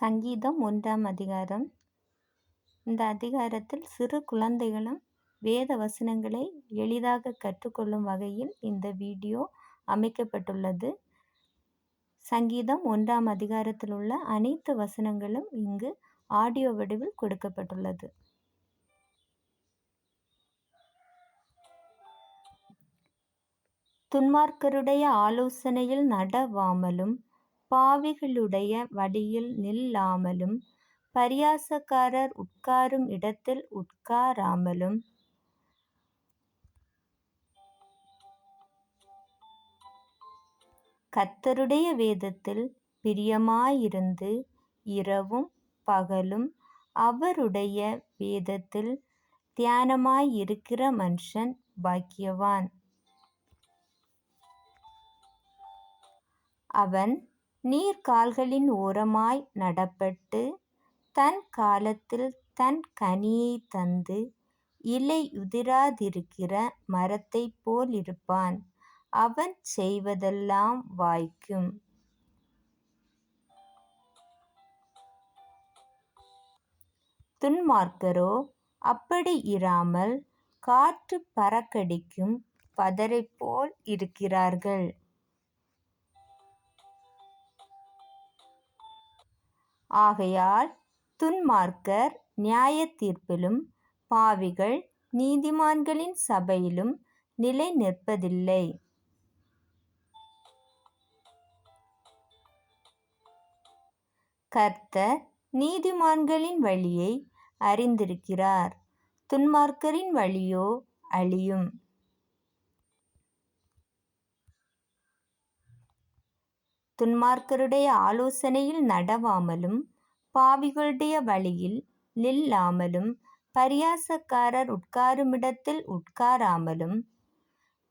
சங்கீதம் ஒன்றாம் அதிகாரம். இந்த அதிகாரத்தில் சிறு குழந்தைகளும் வேத வசனங்களை எளிதாக கற்றுக்கொள்ளும் வகையில் இந்த வீடியோ அமைக்கப்பட்டுள்ளது. சங்கீதம் ஒன்றாம் அதிகாரத்தில் உள்ள அனைத்து வசனங்களும் இங்கு ஆடியோ வடிவில் கொடுக்கப்பட்டுள்ளது. துன்மார்க்கருடைய ஆலோசனையில் நடவாமலும் பாவிகளுடைய வடியில் நில்லாமலும் பரியாசக்காரர் உட்காரும் இடத்தில் உட்காராமலும் கர்த்தருடைய வேதத்தில் பிரியமாயிருந்து இரவும் பகலும் அவருடைய வேதத்தில் தியானமாயிருக்கிற மனுஷன் பாக்கியவான். அவன் நீர்க்கால்களின் ஓரமாய் நடப்பட்டு தன் காலத்தில் தன் கனியைத் தந்து இலையுதிராதிருக்கிற மரத்தைப் போலிருப்பான் அவன் செய்வதெல்லாம் வாய்க்கும். துன்மார்க்கரோ அப்படி இராமல் காற்றுப் பறக்கடிக்கும் பதரைப்போல் இருக்கிறார்கள். ஆகையால் துன்மார்க்கர் நியாயத்தீர்ப்பிலும் பாவிகள் நீதிமான்களின் சபையிலும் நிலை நிற்பதில்லை கர்த்தர் நீதிமான்களின் வழியை அறிந்திருக்கிறார். துன்மார்க்கரின் வழியோ அழியும். துன்மார்க்கருடைய ஆலோசனையில் நடவாமலும் பாவிகளுடைய வழியில் நில்லாமலும் பரியாசக்காரர் உட்காருமிடத்தில் உட்காராமலும்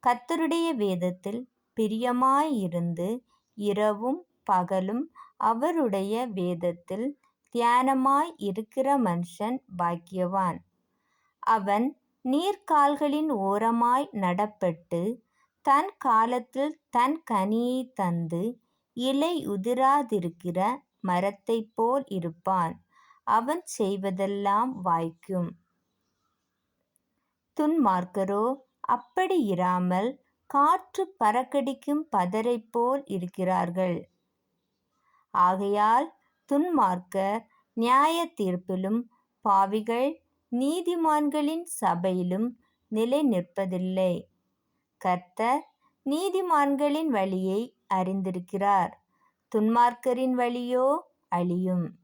கத்தருடைய வேதத்தில் பிரியமாயிருந்து இரவும் பகலும் அவருடைய வேதத்தில் தியானமாய் இருக்கிற மனுஷன் பாக்கியவான். அவன் நீர்க்கால்களின் ஓரமாய் நடப்பட்டு தன் காலத்தில் தன் கனியை தந்து இலை உதிராதிருக்கிற மரத்தைப் போல் இருப்பான். அவன் செய்வதெல்லாம் வாய்க்கும். துன்மார்க்கரோ அப்படி இராமல் காற்றுப் பறக்கடிக்கும் பதரைப் போல் இருக்கிறார்கள். ஆகையால் துன்மார்க்கர் நியாயத்தீர்ப்பிலும் பாவிகள் நீதிமான்களின் சபையிலும் நிலைநிற்பதில்லை. கர்த்தர் நீதிமான்களின் வழியை அறிந்திருக்கிறார். துன்மார்க்கரின் வழியோ அழியும்.